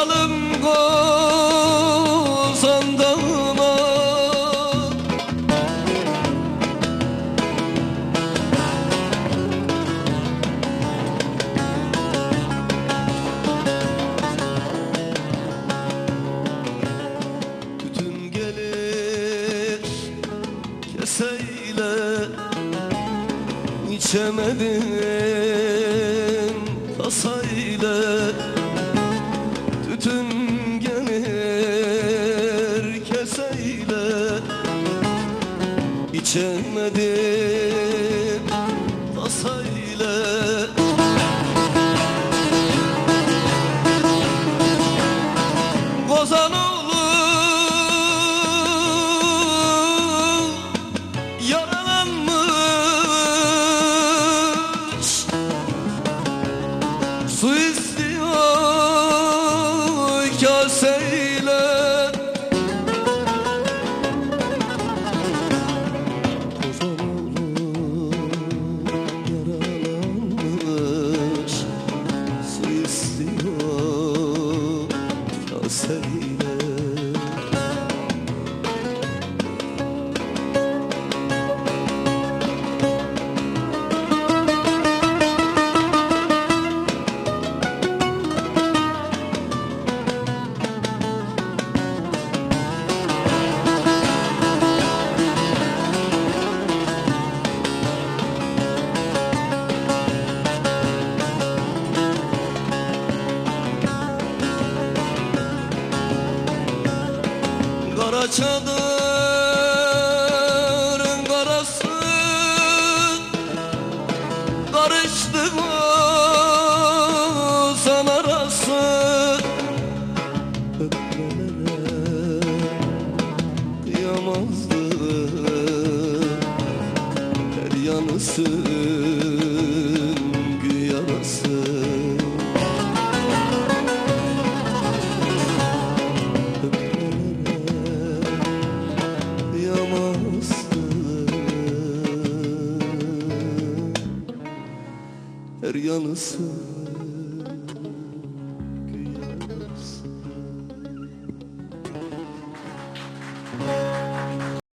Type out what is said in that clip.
Çıkalım Kozan'dan Bütün gelir keseyle içemedim kasayla içemedim kaseyle Kara çadırın karası Karıştı san arası? Öpmelere kıyamazdı Her yanı süngü yarası anos.